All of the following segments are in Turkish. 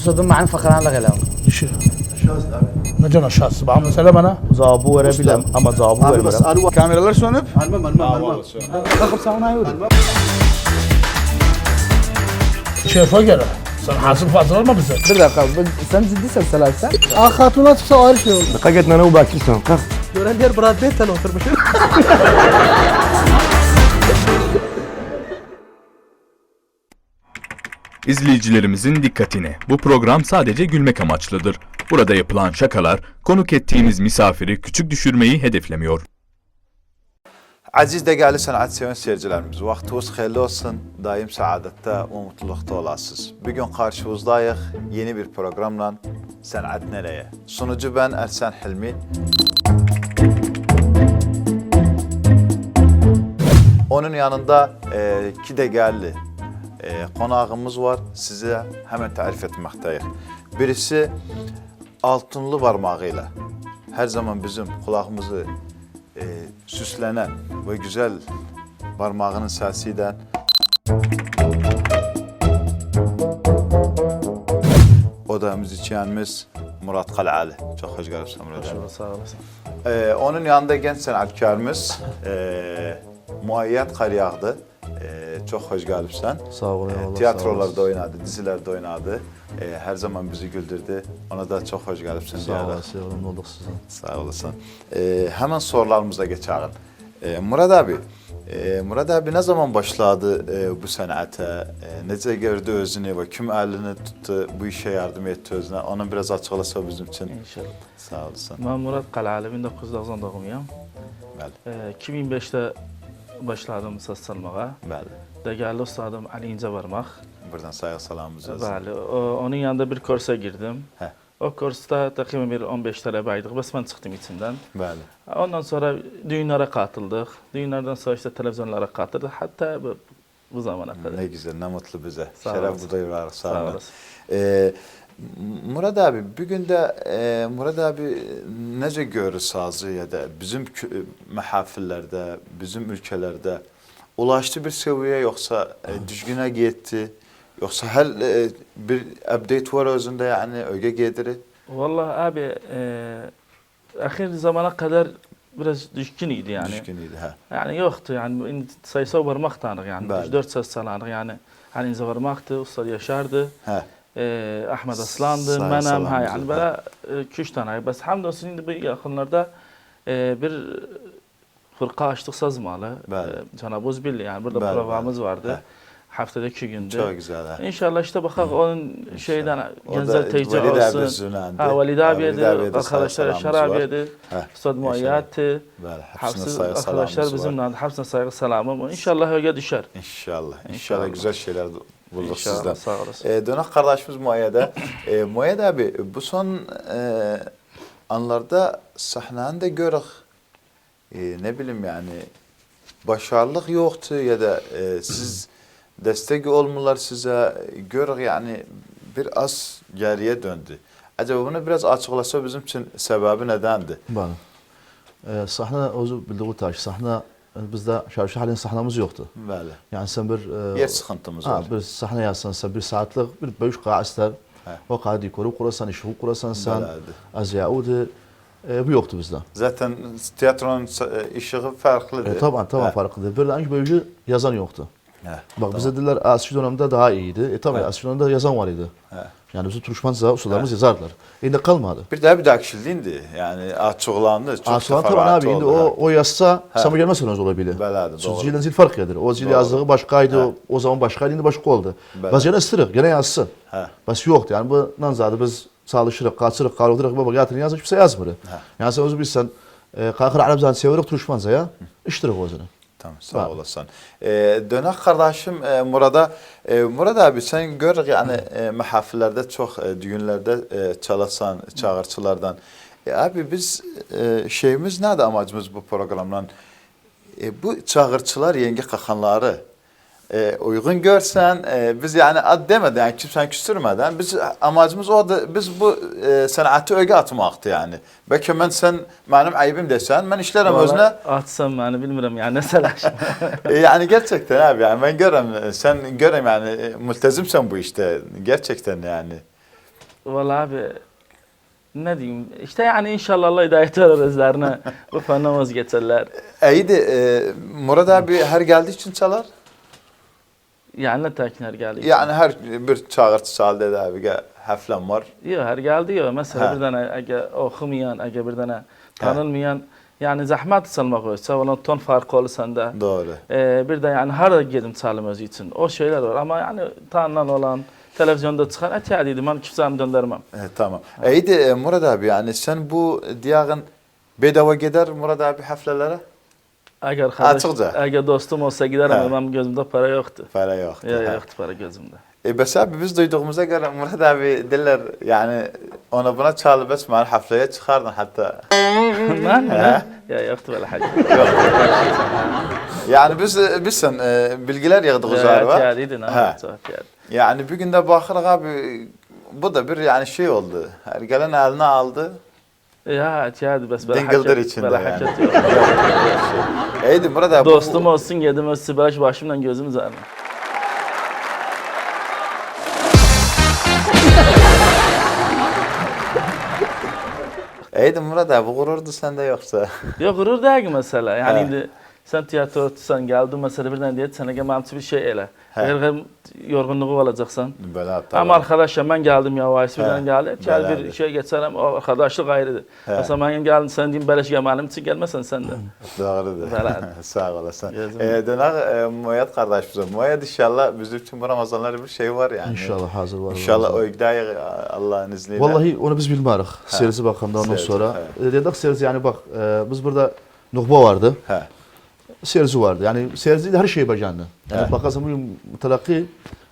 مصدوم معانا فقران لغه ما جانا شاس. بعم سلام أنا. زابور بلا أما زابور بس ألو كاميرا لر سونب المهم المهم المهم آه، أخر ساعة يوري. شايف وجهه حاسب فاضل ما بالذات بالدقة سنز دي سلسلة سن اخاتونات آه، في سؤال شو دقيقتنا أنا وباكي سنقر دوران دير براد بيت أنا وتر İzleyicilerimizin dikkatine. Bu program sadece gülmek amaçlıdır. Burada yapılan şakalar konuk ettiğimiz misafiri küçük düşürmeyi hedeflemiyor. Aziz değerli sanat seven seyircilerimiz, vaktiniz hayırlı olsun. Daim saadette ve mutlulukta olasınız. Bugün karşınızdayız yeni bir programla Sanat Nereye? Sunucu ben Ersen Hilmi. Onun yanında e, iki değerli e, konağımız var. Size hemen tarif etmekteyiz. Birisi altınlı parmağıyla her zaman bizim kulağımızı e, süslenen ve güzel parmağının sesiyle o da müzisyenimiz Murat Kalali. Çok hoş geldin Murat. Sağ olasın. Ee, onun yanında genç sanatkarımız e, Muayyet Karyağdı. E, çok hoş gelipsen. Sağ olun, E, sağ tiyatrolarda olasın. oynadı, dizilerde oynadı. E, her zaman bizi güldürdü. Ona da çok hoş gelipsen. Sağ olasın. Yolun olduk sizin. Sağ olasın. E, hemen sorularımıza geçelim. E, Murat abi, e, Murat abi ne zaman başladı e, bu sanata? E, nece gördü özünü ve kim elini tuttu, bu işe yardım etti özüne? Onu biraz açıklasa bizim için. İnşallah. Sağ olasın. Ben Murat Kalali 1990 doğumluyum. Bəli, Ee, 2005'te başladım ses salmağa. bəli. Değerli ustadım Ali İnce Barmak. Buradan saygı salamımızı yazın. Bəli, o- onun yanında bir kursa girdim. Hə. O kursta takriben bir 15 talebeydik. Bas ben çıktım içinden. Bəli. Ondan sonra düğünlere katıldık. Düğünlerden sonra işte televizyonlara katıldık. Hatta bu, bu zamana kadar. Ne güzel, ne mutlu bize. Sağ Şeref olasın. bu duyurlar. Sağ, Sağ olasın. Ee, Murat abi, bugün de e, Murat abi nece görür sazı ya da bizim kü- mahafillerde, bizim ülkelerde ulaştı bir seviyeye yoksa e, düzgüne gitti yoksa her e, bir update var özünde yani öge gediri. Vallahi abi e, ahir zamana kadar biraz düşkün idi yani. Düşkünüydü ha. Yani yoktu yani sayısı varmak tanık yani. Bəli. 4 ses salanık yani. Hani ince varmaktı, Usta Yaşar'dı. Ha. E, Ahmet Aslan'dı, salam ha bize. yani böyle e, küç tane. Bas hamdolsun şimdi bu yakınlarda e, bir fırka açtık sazmalı. Bəli. E, Cenab-ı Uzbilli yani burada Bəli, bəli. vardı. Hə. Haftada iki gündü. Çok güzel ha. İnşallah işte bakak onun şeyden O Genzel Teyce olsun. Ha Valid abiyedir, arkadaşlar salamımız Şar var. abiyedir, Üstad Hapsız saygı arkadaşlar bizimle hepsine saygı selamım. İnşallah öyle düşer. İnşallah. İnşallah, İnşallah. güzel şeyler bulduk İnşallah, sizden. sağ olasın. Ee, dönek kardeşimiz Muayyed'e. ee, Muayyed abi bu son e, anlarda sahnende görük e, ne bileyim yani başarılık yoktu ya da e, siz destek olmular size görük yani biraz geriye döndü. Acaba bunu biraz açıklasa bizim için sebebi nedendi? Bəli. E, sahne özü bildiği taş. Sahne e, bizde şarkı halin sahnemiz yoktu. Böyle. Yani sen bir e, Yer sıkıntımız ha, var. bir sahne yazsan sen bir saatlik bir ister. He. O qağa dekoru kurasan, işi kurasan sen. Az Yaudi e, bu yoktu bizde. Zaten tiyatronun e, ışığı farklıdır. E, taban taban He. farklıdır. Bir de böyle yazan yoktu. He, Bak tamam. bize dediler aski dönemde daha iyiydi. E tabii He. aski dönemde yazan var idi. Yani bizim Turşmanca usullarımız yazardılar. Şimdi kalmadı. Bir daha bir dakişildiydi. Yani açıqlandı. Çok taban teferruatı abi indi oldu, o, ha. o yazsa sana gelmezseniz olabilir. Belədir, doğru. Zilin zil fark edir. O zil yazdığı başkaydı, o, o zaman başkaydı, indi başka oldu. Bəli. Bas gene istirik, gene yazsın. He. Bas yoktu yani bu nanzadı biz çalışırıq, qaçırıq, qalırdıq, baba yatırın yazın, kimse yazmır. Yani sen özü bilsən, e, qalxır Arap zanı sevirik Turşmanca ya, iştirik o zaman. Tamam sağ Var. olasın. Ee, dönek kardeşim e, Murat'a. E, Murat abi sen gör yani e, mahafillerde çok e, düğünlerde e, çalasan çağırçılardan. E, abi biz e, şeyimiz nedir amacımız bu programdan? E, bu çağırçılar yenge kakanları e, uygun görsen e, biz yani ad demeden yani kimsen küstürmeden biz amacımız o da biz bu e, sanatı öge atmaktı yani. Belki ben sen benim ayıbım desen ben işlerim özüne Vallahi Atsam yani bilmiyorum yani ne selaş. E, yani gerçekten abi yani ben görem sen görem yani e, mültezimsen bu işte gerçekten yani. Vallahi abi ne diyeyim işte yani inşallah Allah hidayet eder özlerine bu fenden vazgeçerler. İyiydi. E, Murat abi her geldiği için çalar. Yani ne tekinler geldi. Yani her bir çağırtı çal dedi abi. Heflem var. Yok her geldi ya mesela Ha. bir tane ege okumayan, ege bir tane tanınmayan yani zahmet salmak olsa olan ton farkı olur sende. Doğru. Ee, bir de yani her gedim çalım özü için. O şeyler var ama yani tanınan olan televizyonda çıkan et ya dedim ben kimsem döndürmem. E, tamam. İyiydi e, Murat abi yani sen bu diyağın bedava gider Murat abi haflelere? Eğer kardeş, eğer dostum olsa giderim Ha. ama gözümde para yoktu. Para yoktu. Ya, Ha. yoktu para gözümde. E bes abi biz duyduğumuza göre Murat abi diller yani ona buna çalıp esmer hafleye çıkardın hatta. mi? Ya yoktu böyle hacı. Yani biz sen e, bilgiler yığdık Evet üzerine. ya dedin Ha. yani. Bir günde bakırıq abi bu da bir yani şey oldu. Her gelen eline aldı. Ya ya bes böyle Dingildir hareket- içinde böyle yani. hareket yok. İyiydi Murat abi. bu- Dostum olsun yedim öz sibiraş başımdan gözüm üzerine. İyiydi Murat abi gururdu sende yoksa. Yok gurur değil ki mesela. Yani He. indi sen tiyatrotusan geldin mesela birden diye sana gelmemsi bir şey ele. He. Eğer hem yorgunluğu olacaksan. Böyle abi. Ama arkadaşlar ben geldim ya vay birden He. geldi. Gel Beraber. bir şey geçerim o arkadaşlık ayrıdır. He. Mesela ben geldim sen diyeyim beleş gelmenim için gelmesen sen de. Doğrudur. Beraber. Sağ olasın. Gözüm. Ee, dönek e, Muayet kardeşimize. Muayet inşallah bizim için bu Ramazanlar bir şey var yani. İnşallah hazır var. İnşallah o iddiayı Allah'ın izniyle. Vallahi onu biz bilmiyoruz. Serisi bakanda ondan sonra. E, Dedik serisi yani bak e, biz burada nuhba vardı. He. Serisi vardı. Yani serisi de her şeyi bacandı. Yani He. bakarsan bugün mutlaki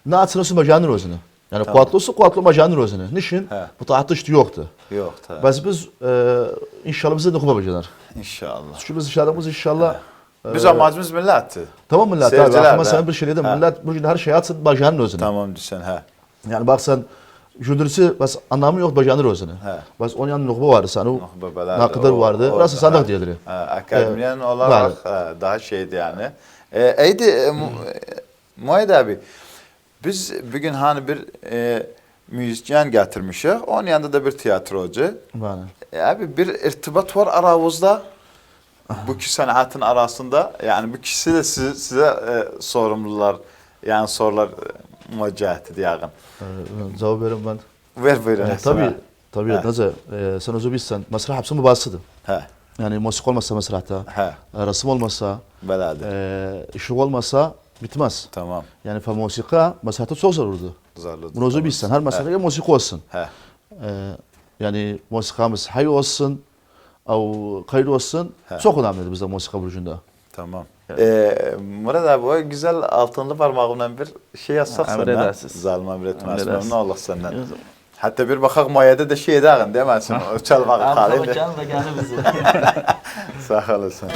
ne atılırsa bacanır özünü. Yani Tamam. kuatlısı kuatlı bacanır özünü. Niçin? He. Bu tahtı işte yoktu. Yok tabii. Bas biz e, inşallah bize nuhba bacanır. İnşallah. Çünkü biz inşallah Biz e, amacımız milletti. Tamam millet abi. Seyirciler Aklıma de. sen bir şey dedim. Ha. Millet bugün her şey atsın bacanır özünü. Tamam düşen he. Yani baksan Jüdürsi bas anlamı yok bacanır özünü. He. Bas onun yanında nuhba vardı sana. o- vardı? Orası sandık Akademyen Evet. olarak ha, daha şeydi yani. E, eydi e, e, Muayed abi. Biz bugün hani bir e, müzisyen getirmişik. Onun yanında da bir tiyatrocu. Yani. E, abi bir irtibat var aramızda. Bu iki sanatın arasında. Yani bu kişi de size, size e, sorumlular yani sorular diyağın. Ee, Cevap verin ben. Ver buyurun. Ee, tabii. abi. Tabii Ha. Naze, e, sen o bilsen mesrah hepsi mübassıdır. He. Yani musik olmasa mesrahta, He. resim olmasa, Beladır. e, ışık olmasa bitmez. Tamam. Yani fa musika mesrahta çok zarurdu. Zarlı. Bunu o bilsen her meselede musik olsun. He. E, yani musikamız hay olsun, او kayıt olsun. He. Çok önemlidir bizde musika burcunda. Tamam. Ee, Murat abi o güzel altınlı parmağımdan bir şey yazsak senden. Emredersiz. Zalim emretmez. Memnun olduk senden. Hatta bir bakak mayada da şey edağın demezsin. O çalmak halinde. da gel bizi. Sağ olasın.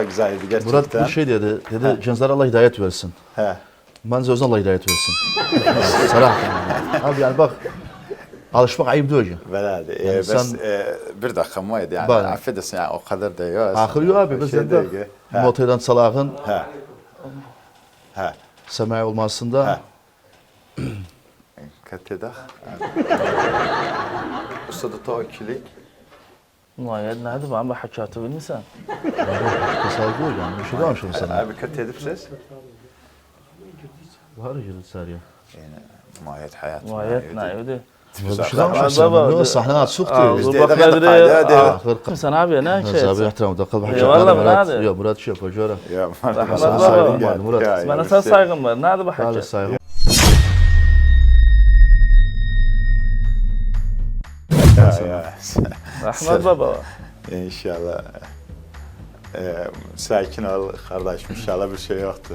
Çok güzeldi gerçekten. Murat bir şey dedi. Dedi gençlere Allah hidayet versin. He. Bence özüne Allah hidayet versin. Sarah. Abi yani bak alışmak ayıp değil ki. Belədir. E, Yani bəs sen- e, bir dakika mıydı yani? Bak. Affedersin yani o kadar da yok. Ahır yok abi. Biz Şey de. He. motelden salağın He. He. semai olmasında Katedaq. Ustada ta ikilik. Muayed nədir? Bana bu həkayatı bilmirsən? tesadüf yok yani. Bir şey dememişim sana. Abi kat edipsiz. Var ya Sarıya. Yani muayet hayat. Muayed nə idi? Bir şey dememişim sana. Ne sahne açık Aa, diyor. Biz de. Ahır Sen abi ne şey? Abi ihtiram da kalb Eyvallah, Murat. Murat şey. Ya Sana baba. saygım vardı Murat. Ya, ya, Bana sen saygın var. Nədir bu Hadi həkayat? Rahmet baba. İnşallah. Ee, sakin ol kardeşim inşallah bir şey yoktur.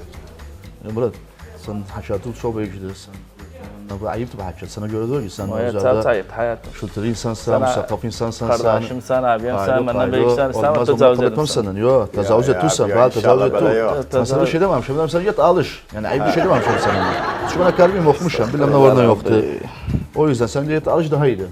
Murat sen haşatı çok büyücüdür. Bu ayıptı bu haşat. Sana göre diyor ki sen tabi tayyip hayatım. kültürlü insansan, Sana- müsakaf insansan sen. Kardeşim sen abim sen benden büyüksen sen Olmaz tecavüz etmem sen. Yok tecavüz ettin sen. Bana tecavüz yok. Ben sana bir şey dememişim. Ben sana git alış. Yani ayıp bir şey dememişim sana. Şu bana kalbim okumuşum. Bilmem ne oradan yoktu. O yüzden sen de git alış daha iyiydi.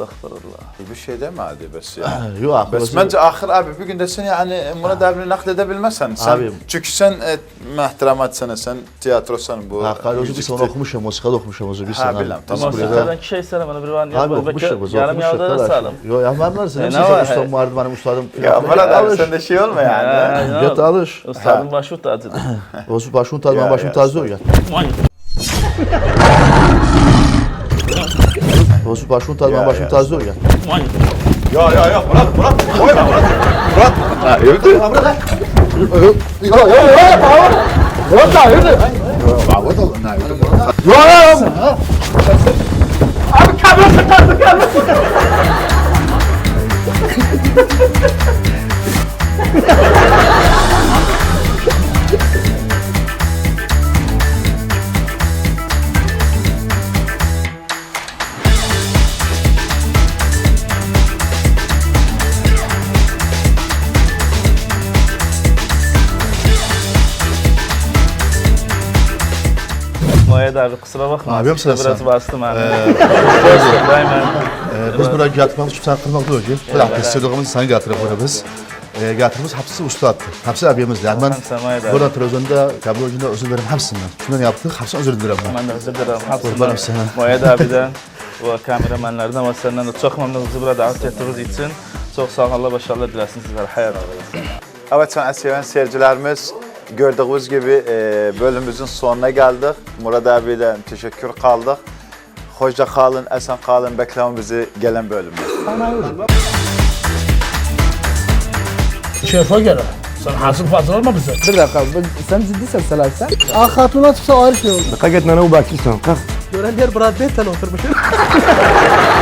Estağfurullah. Bir şey demedi bes ya. Yok Bes akıllısı. bence ahir abi bir gün de sen yani Murat abini nakledebilmezsen sen Abi- çünkü sen e, mehtramat sana sen tiyatrosan bu. Hakkari Ozu bir müzikte- sana okumuşum. Musikada okumuşum Ozu bir Ha sana. bilmem Tamam tamam. buraya- sizlerden ki şey söyle bana bir van Abi yapma. okumuşum Ozu. Yarım okumuşum yağda da salım. Yok ya varsa E, ne sen var? ustam vardı benim ustadım. Ya Murat abi alış. sende şey olma yani. Git alış. Ustadım başı tacıdır. Ozu başını tadı, Ya, ben başını ya, tadı oluyor. Ozu başını tadı, ben Ya, başını ya. tadı oluyor. Ya ya ya Murat Murat koyma Murat. Murat. Ha öldü. Muayed abi kusura bakma. Abi, yok sen- Biraz sen. bastım abi. Daymen. Ee, biz buraya yatmamız için sen kırmak. Bu da istediğimiz sana getirip biz. Ee, getirimiz hapsi ustadı. Hapsi abimiz. Yani ben Hamsi Muayed abi. burada televizyonda, kablo ucunda özür dilerim hepsinden. Şundan yaptık, hepsinden özür dilerim ben. De özür dilerim. Kurbanım sana. Muayed abiden ve kameramanlardan ve senden de çok memnunuz burada davet ettiğiniz için. Çok sağ olun. Allah başarılar dilesin sizlere. Hayat. Evet sen seven seyircilerimiz gördüğünüz gibi e, bölümümüzün sonuna geldik. Murat abiyle teşekkür kaldık. Hoşça kalın, esen kalın. Bekleyin bizi gelen bölümde. Şefe göre. Sen hasıl fazla olma bize. Bir dakika. bu- Sen ciddiysen Selam sen. Ah hatuna çıksa ayrı şey olur. Dikkat et nana bakıyorsan. Kalk. Gören diğer Brad Pitt'le oturmuşum.